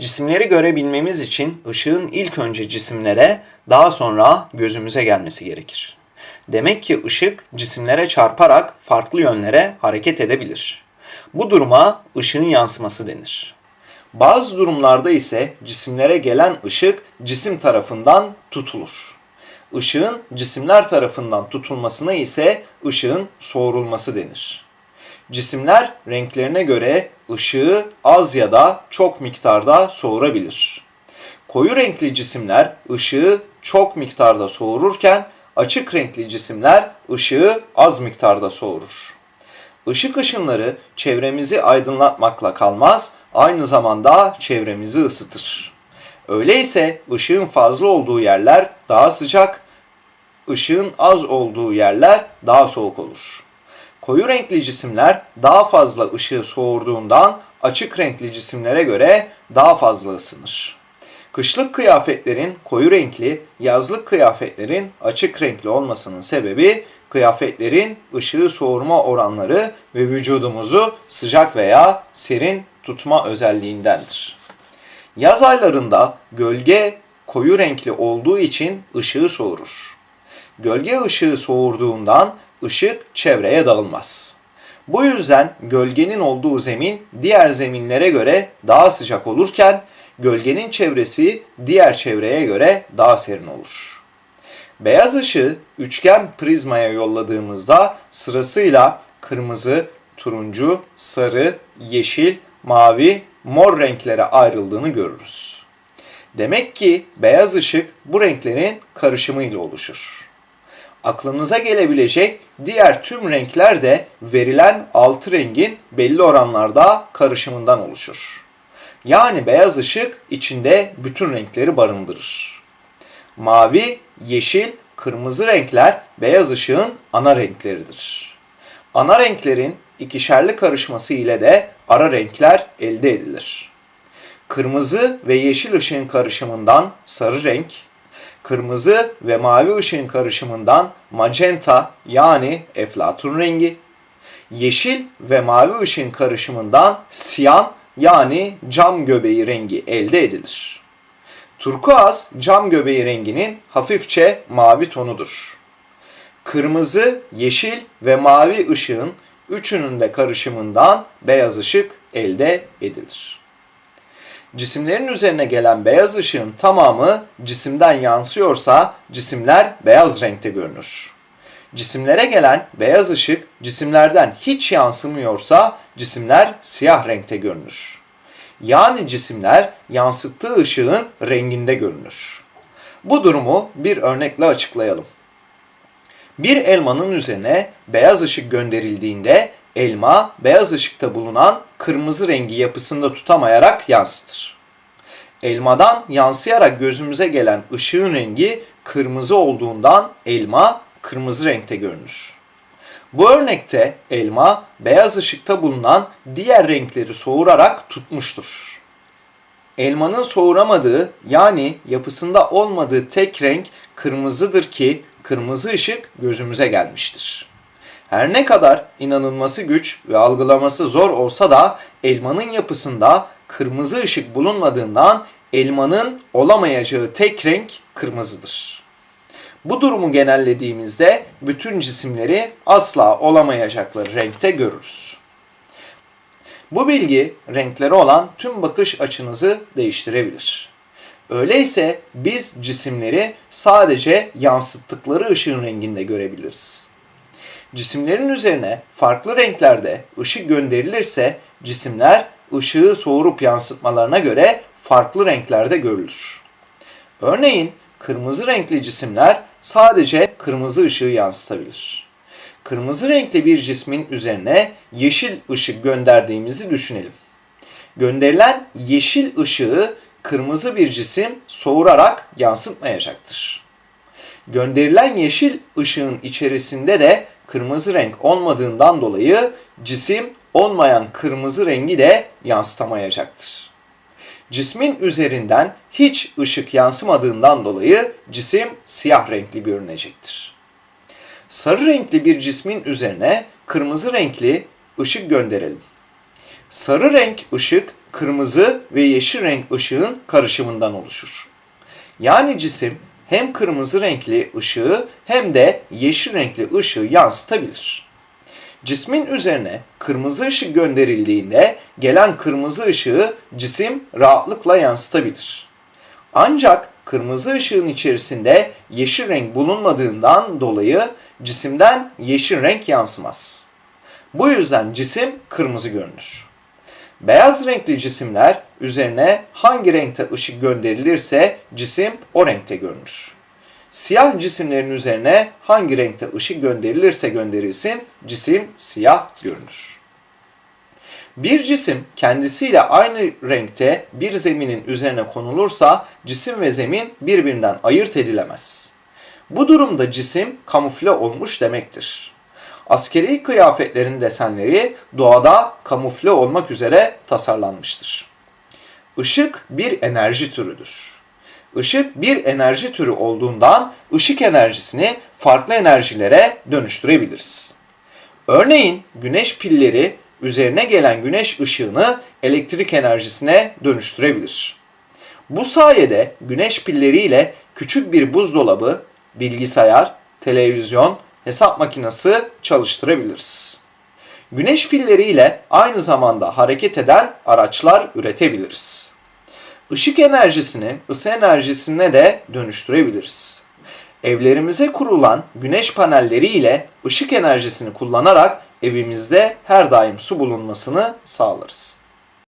Cisimleri görebilmemiz için ışığın ilk önce cisimlere, daha sonra gözümüze gelmesi gerekir. Demek ki ışık cisimlere çarparak farklı yönlere hareket edebilir. Bu duruma ışığın yansıması denir. Bazı durumlarda ise cisimlere gelen ışık cisim tarafından tutulur. Işığın cisimler tarafından tutulmasına ise ışığın soğurulması denir. Cisimler renklerine göre ışığı az ya da çok miktarda soğurabilir. Koyu renkli cisimler ışığı çok miktarda soğururken açık renkli cisimler ışığı az miktarda soğurur. Işık ışınları çevremizi aydınlatmakla kalmaz, aynı zamanda çevremizi ısıtır. Öyleyse ışığın fazla olduğu yerler daha sıcak, ışığın az olduğu yerler daha soğuk olur. Koyu renkli cisimler daha fazla ışığı soğurduğundan açık renkli cisimlere göre daha fazla ısınır. Kışlık kıyafetlerin koyu renkli, yazlık kıyafetlerin açık renkli olmasının sebebi kıyafetlerin ışığı soğurma oranları ve vücudumuzu sıcak veya serin tutma özelliğindendir. Yaz aylarında gölge koyu renkli olduğu için ışığı soğurur. Gölge ışığı soğurduğundan ışık çevreye dağılmaz. Bu yüzden gölgenin olduğu zemin diğer zeminlere göre daha sıcak olurken gölgenin çevresi diğer çevreye göre daha serin olur. Beyaz ışığı üçgen prizmaya yolladığımızda sırasıyla kırmızı, turuncu, sarı, yeşil, mavi, mor renklere ayrıldığını görürüz. Demek ki beyaz ışık bu renklerin karışımıyla oluşur. Aklınıza gelebilecek diğer tüm renkler de verilen altı rengin belli oranlarda karışımından oluşur. Yani beyaz ışık içinde bütün renkleri barındırır. Mavi, yeşil, kırmızı renkler beyaz ışığın ana renkleridir. Ana renklerin ikişerli karışması ile de ara renkler elde edilir. Kırmızı ve yeşil ışığın karışımından sarı renk, kırmızı ve mavi ışığın karışımından magenta yani eflatun rengi, yeşil ve mavi ışığın karışımından siyan yani cam göbeği rengi elde edilir. Turkuaz cam göbeği renginin hafifçe mavi tonudur. Kırmızı, yeşil ve mavi ışığın üçünün de karışımından beyaz ışık elde edilir. Cisimlerin üzerine gelen beyaz ışığın tamamı cisimden yansıyorsa cisimler beyaz renkte görünür. Cisimlere gelen beyaz ışık cisimlerden hiç yansımıyorsa cisimler siyah renkte görünür. Yani cisimler yansıttığı ışığın renginde görünür. Bu durumu bir örnekle açıklayalım. Bir elmanın üzerine beyaz ışık gönderildiğinde elma beyaz ışıkta bulunan kırmızı rengi yapısında tutamayarak yansıtır. Elmadan yansıyarak gözümüze gelen ışığın rengi kırmızı olduğundan elma kırmızı renkte görünür. Bu örnekte elma beyaz ışıkta bulunan diğer renkleri soğurarak tutmuştur. Elmanın soğuramadığı yani yapısında olmadığı tek renk kırmızıdır ki kırmızı ışık gözümüze gelmiştir. Her ne kadar inanılması güç ve algılaması zor olsa da elmanın yapısında kırmızı ışık bulunmadığından elmanın olamayacağı tek renk kırmızıdır. Bu durumu genellediğimizde bütün cisimleri asla olamayacakları renkte görürüz. Bu bilgi renkleri olan tüm bakış açınızı değiştirebilir. Öyleyse biz cisimleri sadece yansıttıkları ışığın renginde görebiliriz. Cisimlerin üzerine farklı renklerde ışık gönderilirse cisimler ışığı soğurup yansıtmalarına göre farklı renklerde görülür. Örneğin kırmızı renkli cisimler sadece kırmızı ışığı yansıtabilir. Kırmızı renkli bir cismin üzerine yeşil ışık gönderdiğimizi düşünelim. Gönderilen yeşil ışığı kırmızı bir cisim soğurarak yansıtmayacaktır. Gönderilen yeşil ışığın içerisinde de kırmızı renk olmadığından dolayı cisim olmayan kırmızı rengi de yansıtamayacaktır. Cismin üzerinden hiç ışık yansımadığından dolayı cisim siyah renkli görünecektir. Sarı renkli bir cismin üzerine kırmızı renkli ışık gönderelim. Sarı renk ışık kırmızı ve yeşil renk ışığın karışımından oluşur. Yani cisim hem kırmızı renkli ışığı hem de yeşil renkli ışığı yansıtabilir. Cismin üzerine kırmızı ışık gönderildiğinde gelen kırmızı ışığı cisim rahatlıkla yansıtabilir. Ancak kırmızı ışığın içerisinde yeşil renk bulunmadığından dolayı cisimden yeşil renk yansımaz. Bu yüzden cisim kırmızı görünür. Beyaz renkli cisimler üzerine hangi renkte ışık gönderilirse cisim o renkte görünür. Siyah cisimlerin üzerine hangi renkte ışık gönderilirse gönderilsin cisim siyah görünür. Bir cisim kendisiyle aynı renkte bir zeminin üzerine konulursa cisim ve zemin birbirinden ayırt edilemez. Bu durumda cisim kamufle olmuş demektir. Askeri kıyafetlerin desenleri doğada kamufle olmak üzere tasarlanmıştır. Işık bir enerji türüdür. Işık bir enerji türü olduğundan ışık enerjisini farklı enerjilere dönüştürebiliriz. Örneğin güneş pilleri üzerine gelen güneş ışığını elektrik enerjisine dönüştürebilir. Bu sayede güneş pilleriyle küçük bir buzdolabı, bilgisayar, televizyon, hesap makinesi çalıştırabiliriz. Güneş pilleriyle aynı zamanda hareket eden araçlar üretebiliriz. Işık enerjisini ısı enerjisine de dönüştürebiliriz. Evlerimize kurulan güneş panelleri ile ışık enerjisini kullanarak evimizde her daim su bulunmasını sağlarız.